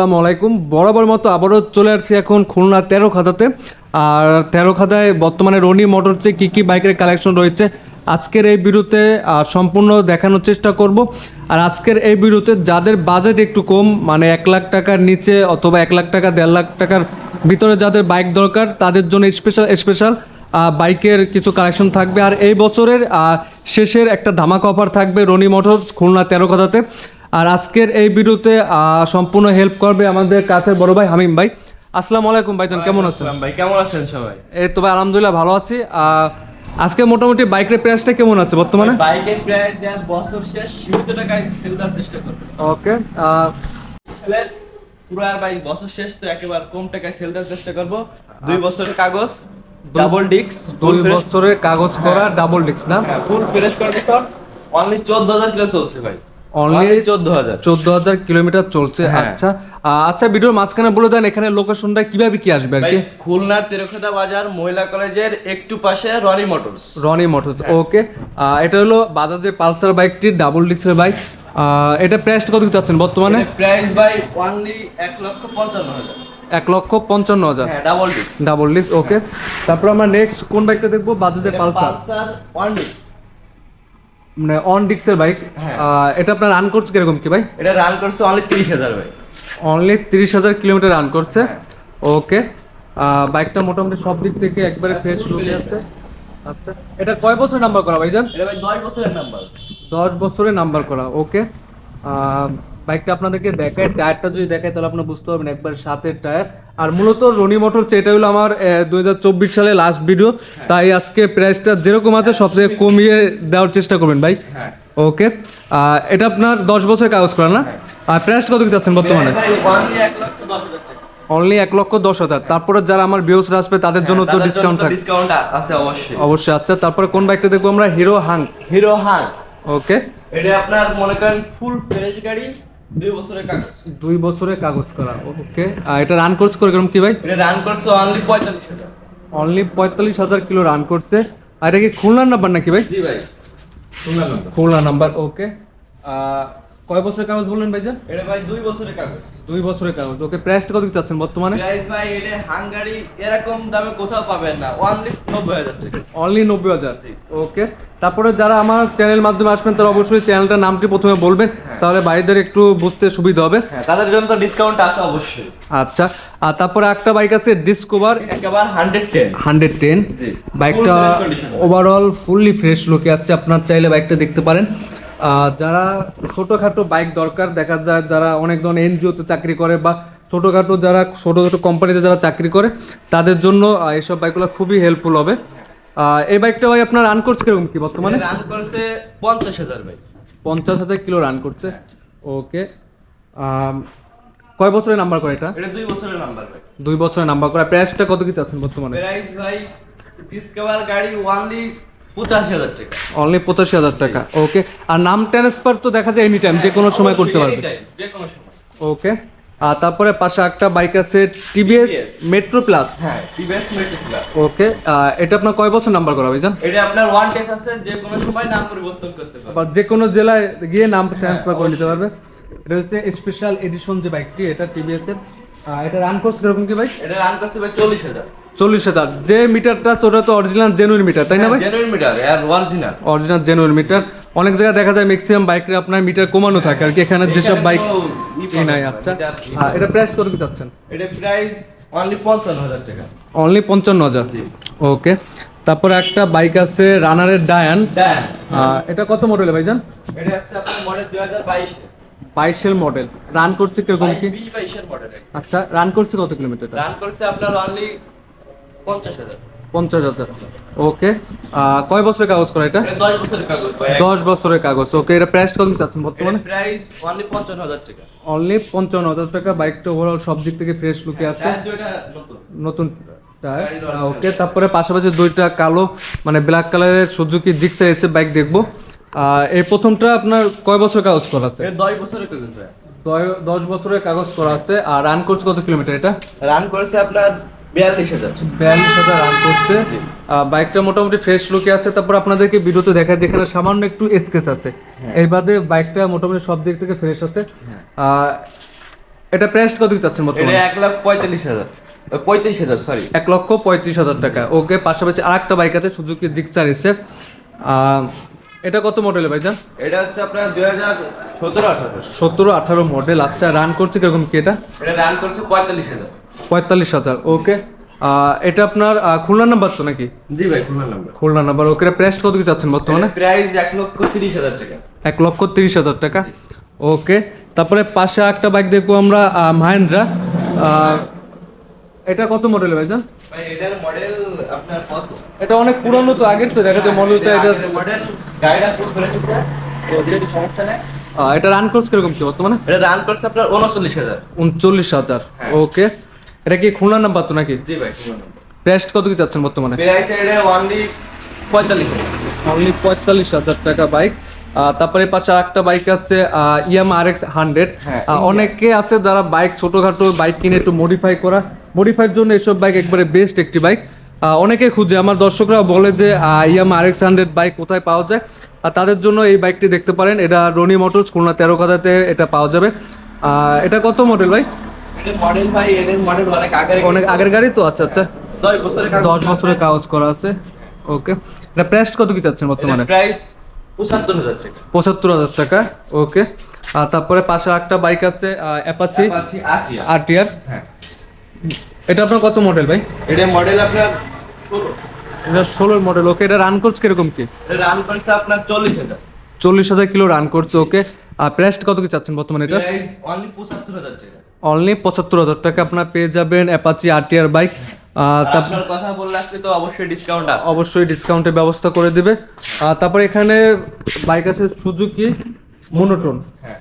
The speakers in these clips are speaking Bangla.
আসসালামু আলাইকুম। বরাবর মতো আবারও চলে আসছি এখন খুলনা তেরো খাতাতে আর তেরো খাতায় বর্তমানে রনি মোটরসে কী কী বাইকের কালেকশন রয়েছে আজকের এই ভিডিওতে সম্পূর্ণ দেখানোর চেষ্টা করব। আর আজকের এই ভিডিওতে যাদের বাজেট একটু কম মানে এক লাখ টাকার নিচে অথবা এক লাখ টাকা, দেড় লাখ টাকার ভিতরে যাদের বাইক দরকার, তাদের জন্য স্পেশাল স্পেশাল বাইকের কিছু কালেকশন থাকবে। আর এই বছরের শেষের একটা ধামাকা অফার থাকবে রনি মোটরস খুলনা তেরো কথাতে আর আজকের এই ভিডিওতে সম্পূর্ণ হেল্প করবে আমাদের কাছের বড় ভাই হামিম ভাই। আসসালামু আলাইকুম ভাইজান কেমন আছেন? ভাই কেমন আছেন সবাই? এই তো ভাই আলহামদুলিল্লাহ ভালো আছি। আজকে মোটামুটি বাইকের প্রাইসটা কেমন আছে বর্তমানে? বাইকের প্রায় দেন বছর শেষ সীমিত টাকায় সেল দেওয়ার চেষ্টা করবে। ওকে তাহলে পুরো আর বাইক বছর শেষ তো একেবারে কম টাকায় সেল দেওয়ার চেষ্টা করব। দুই বছরের কাগজ ডাবল ডিক্স ফুল দুই বছরের কাগজ করা ডাবল ডিক্স না? Full fresh condition only 14000 kilo চলছে ভাই। অনলি 14000 চোদ্দ হাজার। কিলোমিটার চলছে। হ্যাঁ। আচ্ছা আচ্ছা ভিডিওর মাঝখানে বলে দেন এখানে লোকেশনটা কীভাবে কি আসবে আর কি? খুলনা তেরোখাদা বাজার মহিলা কলেজের একটু পাশে Roni motors. Roni motors okay এটা হলো বাজাজের পালসার বাইকটি ডাবল ডিস্কের বাইক। এটা প্রাইসটা কত কি চাচ্ছেন বর্তমানে? প্রাইস ভাই অনলি 1 লক্ষ 55 হাজার। এক লক্ষ পঞ্চান্ন হাজার। হ্যাঁ ডাবল ডিক্স ডাবল ডিস্ক ওকে তারপর আমরা নেক্সট কোন বাইকটা দেখব? বাজাজের পালসার। পালসার ওয়ান ডিক্স মানে অন ডিক্সের বাইক হ্যাঁ। এটা আপনার রান করছে কীরকম কি ভাই? এটা রান করছে অনলি 30000 ভাই। অনলি তিরিশ হাজার কিলোমিটার রান করছে? ওকে বাইকটা মোটামুটি সব দিক থেকে একবারে ফ্রেশ লুকে আছে। আচ্ছা। এটা কয় বছর নাম্বার করা ভাইজান? এটা ভাই 10 বছরের নাম্বার দশ বছরের নাম্বার করা ওকে বাইকটা আপনাদেরকে দেখায় টায়ারটা যদি দেখায় তাহলে আপনারা বুঝতে পারবেন একবার সাতের টায়ার। আর মূলত রনি মোটর এটা হলো আমার দু হাজার চব্বিশ সালে লাস্ট ভিডিও তাই আজকে প্রাইসটা যেরকম আছে সব থেকে কমিয়ে দেওয়ার চেষ্টা করবেন ভাই। হ্যাঁ। ওকে এটা আপনার দশ বছরের কাগজ করা না? আর প্রাইসটা কত কি চাচ্ছেন বর্তমানে? অনলি 1 লক্ষ 10000 টাকা। অনলি এক লক্ষ দশ হাজার। তারপরে যারা আমার ভিউসরা আসবে তাদের জন্য তো ডিসকাউন্ট থাকবে ডিসকাউন্ট আছে অবশ্যই। অবশ্যই আচ্ছা তারপরে কোন বাইকটা দেখব আমরা? হিরো হাং হিরো হাং ওকে এটা আপনার মনে করেন ফুল ফ্রেশ গাড়ি। দুই বছরের কাগজ। দুই বছরের কাগজ করা ওকে। আর এটা রান করছে করে কেমন কি ভাই? এটা রান করছে অনলি 45000 অনলি পঁয়তাল্লিশ হাজার কিলো রান করছে। আর এটা কি খুলনার নাম্বার নাকি ভাই? জি ভাই শুনলাম নাম্বার খুলনা নাম্বার ওকে। কয় বছরের কাগজ বললেন ভাইজান? এটা ভাই দুই বছরের কাগজ। দুই বছরের কাগজ। ওকে প্রাইসটা কত চাচ্ছেন বর্তমানে? প্রাইস ভাই এটা হাঙ্গারি এরকম দামে কোথাও পাবেন না। অনলি 90000 টাকা। অনলি নব্বই হাজার। ওকে। তারপরে যারা আমার চ্যানেল মাধ্যমে আসবেন তারা অবশ্যই চ্যানেলটার নামটি প্রথমে বলবেন তাহলে ভাইদের একটু বুঝতে সুবিধা হবে। হ্যাঁ তাদের জন্য তো ডিসকাউন্ট আছে অবশ্যই। আচ্ছা। আর তারপরে একটা বাইক আছে ডিসকভার একেবারে 110 হান্ড্রেড টেন জি। বাইকটা। ওভারঅল ফুললি ফ্রেশ লুকে আছে। আপনার চাইলে বাইকটা দেখতে পারেন। যারা ছোটোখাটো বাইক দরকার দেখা যায় যারা অনেক ধরনের এনজিওতে চাকরি করে বা ছোটোখাটো যারা ছোটো ছোটো কোম্পানিতে যারা চাকরি করে তাদের জন্য এইসব বাইকগুলো খুবই হেল্পফুল হবে। এই বাইকটা ভাই আপনার রান করছে কীরকম কি বর্তমানে? মানে রান করছে 50000 ভাই পঞ্চাশ হাজার কিলো রান করছে। ওকে কয় বছরের নাম্বার করে এটা? এটা দুই বছরের নাম্বার ভাই দুই বছরের নাম্বার করা। প্রাইসটা কত কি চাচ্ছেন বর্তমানে? প্রাইস ভাই ডিসকভার গাড়ি 85000 টাকা। অনলি পঁচাশি হাজার টাকা ওকে আর নাম ট্রান্সফার তো দেখা যায় এনি টাইম যে কোনো সময় করতে পারবে। ওকে আর তারপরে পাশে একটা বাইক আছে টিভিএস মেট্রো প্লাস হ্যাঁ টিভিএস মেট্রো প্লাস ওকে এটা আপনার কয় বছর নাম্বার করা ভাইজান এটা আপনার ওয়ান টেস্ট আছে যে কোনো সময় নাম পরিবর্তন করতে পারবে। যে কোনো জেলায় গিয়ে নাম ট্রান্সফার করে নিতে পারবে। এটা হচ্ছে স্পেশাল এডিশন যে বাইকটি এটা টিভিএস এর। এটা রান করছে কীরকম কি ভাই? এটা রান করছে ভাই 40000 চল্লিশ হাজার। যে মিটারটা ওটা তো অরিজিনাল জেনুইন মিটার তাই না ভাই? জেনুইন মিটার আর অরিজিনাল অরিজিনাল জেনুইন মিটার অনেক জায়গায় দেখা যায় ম্যাক্সিমাম বাইকে আপনার মিটার কমানো থাকে আর কি। এখানে যেসব বাইক নাই আচ্ছা। এটা প্রাইস কত কি চাচ্ছেন? এটা প্রাইস অনলি 55000 টাকা। অনলি পঞ্চান্ন হাজার। ওকে তারপরে একটা বাইক আছে রানারের ডায়ান এটা কত মডেল ভাইজান? এটা হচ্ছে আপনার মডেল 2022 বাইশের মডেল রান করছে কীরকম কি? 20 22 এর মডেল আচ্ছা রান করছে কত কিলোমিটার রান করছে আপনার অনলি 50000 পঞ্চাশ হাজার। ওকে কয় বছরের কাগজ করা এটা? এটা 10 বছরের কাগজ ভাই। দশ বছরের কাগজ। ওকে এটা প্রাইস কত চাচ্ছেন বর্তমানে? প্রাইস অনলি 55000 টাকা। অনলি পঞ্চান্ন হাজার টাকা। বাইকটা ওভারঅল সব দিক থেকে ফ্রেশ লুকে আছে। নতুন। ওকে তারপরে পাশাপাশি দুইটা কালো মানে ব্ল্যাক কালারের সুজুকি জিক্সা এসে বাইক দেখব। এই প্রথমটা আপনার কয় বছর কাগজ করা আছে? 10 বছরের কাগজ দশ বছরের কাগজ করা আছে। আর রান করছে কত কিলোমিটার এটা? রান করেছে আপনার 42000 বিয়াল্লিশ হাজার রান করছে। বাইকটা মোটামুটি ফ্রেশ লুকে আছে। তারপর আপনাদেরকে ভিডিওতে দেখা যেখানে সামান্য একটু স্কেচ আছে। এই বাদে বাইকটা মোটামুটি সব দিক থেকে ফ্রেশ আছে। আহ, এটা প্রাইস কত চাচ্ছেন বর্তমানে? এক লাখ পঁয়তাল্লিশ হাজার। পঁয়ত্রিশ হাজার সরি এক লক্ষ পঁয়ত্রিশ হাজার টাকা। ওকে পাশাপাশি আর একটা বাইক আছে সুজুকি জিক্সার এসে এটা কত মডেলের ভাইজান? এটা হচ্ছে আপনার দুই হাজার সতেরো আঠারো। সতেরো আঠারো মডেল আচ্ছা রান করছে কীরকম কি এটা? এটা রান করছে পঁয়তাল্লিশ হাজার। পঁয়তাল্লিশ হাজার ওকে এটা আপনার খুলনা নাম্বার তো নাকি? জি ভাই Khulna number Khulna number okay price কত কি চাচ্ছেন বর্তমানে? প্রাইস এক লক্ষ তিরিশ হাজার টাকা। এক লক্ষ তিরিশ হাজার টাকা ওকে তারপরে পাশে একটা বাইক দেখব আমরা মাহেন্দ্রা। এটা কত মডেল ভাইজান? ভাই এটার মডেল আপনার কত? এটা অনেক পুরনো তো আগের তো দেখা যায় মডেলটা এটা মডেল গাড়িটা ফুল করে যদি সমস্যা নেই। এটা রান কোর্স কীরকম কি বর্তমানে? এটা রান করছে আপনার উনচল্লিশ হাজার। উনচল্লিশ হাজার হ্যাঁ। ওকে এটা কি খুলনা নাম্বার তো নাকি? জি ভাই খুলনা নাম্বার। প্রাইস কত কি চাচ্ছেন বর্তমানে? প্রাইস এটা অনলি পঁয়তাল্লিশ অনলি পঁয়তাল্লিশ হাজার টাকা বাইক তারপরে পাশে একটা বাইক আছে ইয়ামা আর এক্স হান্ড্রেড হ্যাঁ, অনেকে আছে যারা বাইক ছোটখাটো বাইক কিনে একটু মডিফাই করা। মডিফাইয়ের জন্য এসব বাইক একবারে বেস্ট একটি বাইক অনেকে খুঁজে। আমার দর্শকরা বলে যে Yamaha R X hundred bike কোথায় পাওয়া যায়? আর তাদের জন্য এই বাইকটি দেখতে পারেন। এটা রনি মোটরস খুলনা তেরো কাদাতে এটা পাওয়া যাবে। আহ, এটা কত মডেল ভাই? অনেক আগের গাড়ি তো। আচ্ছা আচ্ছা। দশ বছরের কাগজ করা আছে। ওকে এটা প্রাইস কত কি চাচ্ছেন বর্তমানে? পঁচাত্তর হাজার টাকা। পঁচাত্তর হাজার টাকা। ওকে আর তারপরে পাশে একটা বাইক আছে অ্যাপাচি পাচ্ছি আটিয়া আর টিআর হ্যাঁ। এটা আপনার কত মডেল ভাই? এটা মডেল আপনার ষোলো। এটা ষোলোর মডেল ওকে এটা রান করছে কীরকম কি? রান করছে আপনার চল্লিশ হাজার। চল্লিশ হাজার কিলো রান করছে ওকে আর প্রাইস কত কি চাচ্ছেন বর্তমানে এটা? অনলি পঁচাত্তর হাজার টাকা। অনলি পঁচাত্তর হাজার টাকা আপনার পেয়ে যাবেন অ্যাপাচি আর টিআর বাইক তারপর আপনার কথা বললে আসলে তো অবশ্যই ডিসকাউন্ট আছে। অবশ্যই ডিসকাউন্টের ব্যবস্থা করে দিবে। আর তারপর এখানে বাইক আছে সুজুকি মনোটন হ্যাঁ।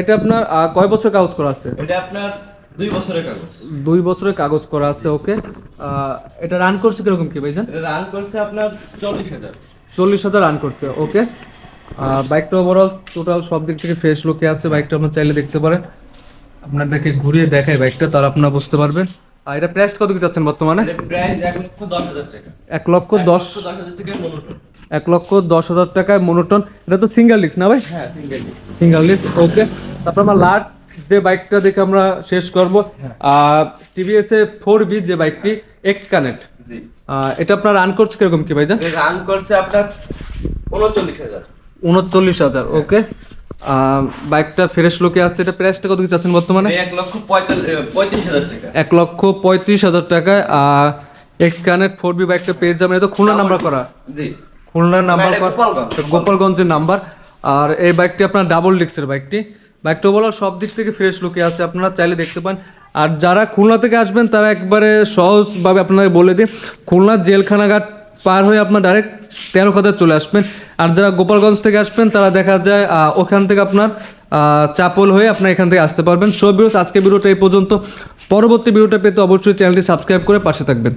এটা আপনার কয় বছর কাগজ করা আছে? এটা আপনার দুই বছরের কাগজ। দুই বছরের কাগজ করা আছে ওকে এটা রান করছে কীরকম কি ভাইজান? রান করছে আপনার চল্লিশ হাজার। চল্লিশ হাজার রান করছে ওকে বাইকটা ওভারঅল টোটাল সব দিক থেকে ফ্রেশ লুকে আছে। বাইকটা আপনার চাইলে দেখতে পারেন। আপনাদেরকে ঘুরিয়ে দেখায় বাইকটা তার আপনারা বুঝতে পারবেন। আর এটা প্রাইস কত কি চাচ্ছেন বর্তমানে? এক লক্ষ দশ এক লক্ষ দশ হাজার টাকায় মনোটন এটা তো সিঙ্গেল ডিস্ক না ভাই? হ্যাঁ সিঙ্গেল সিঙ্গেল ডিস্ক ওকে তারপর আমরা লাস্ট যে বাইকটা দেখে আমরা শেষ করব। টিভিএস এ ফোর বি যে বাইকটি এক্স কানেক্ট এটা আপনার রান করছে কীরকম কি ভাইজান? এটা রান করছে আপনার উনচল্লিশ হাজার। উনচল্লিশ হাজার ওকে বাইকটা ফ্রেশ লোকে আসছে এটা প্রাইসটা কত কি চাচ্ছেন বর্তমানে? এক লক্ষ পঁয়ত্রিশ হাজার টাকা। এক লক্ষ পঁয়ত্রিশ হাজার টাকায় এক্স কানেক্ট ফোর বি বাইকটা পেয়ে যাবেন। এটা খুলনা নাম্বার করা। জি। খুলনার নাম্বার। গোপালগঞ্জের নাম্বার আর এই বাইকটি আপনার ডাবল ডিক্সের বাইকটি। বাইকটা বলা সব দিক থেকে ফ্রেশ লুকে আছে আপনারা চাইলে দেখতে পান। আর যারা খুলনা থেকে আসবেন তারা একবারে সহজভাবে আপনাদের বলে দিই খুলনার জেলখানাঘাট পার হয়ে আপনার ডাইরেক্ট তেরো খাতায় চলে আসবেন। আর যারা গোপালগঞ্জ থেকে আসবেন, তারা দেখা যায় ওখান থেকে আপনার চাপল হয়ে আপনার এখান থেকে আসতে পারবেন। সব বিরোধ আজকে ভিডিওটা এই পর্যন্ত। পরবর্তী ভিডিওটা পেতে অবশ্যই চ্যানেলটি সাবস্ক্রাইব করে পাশে থাকবেন।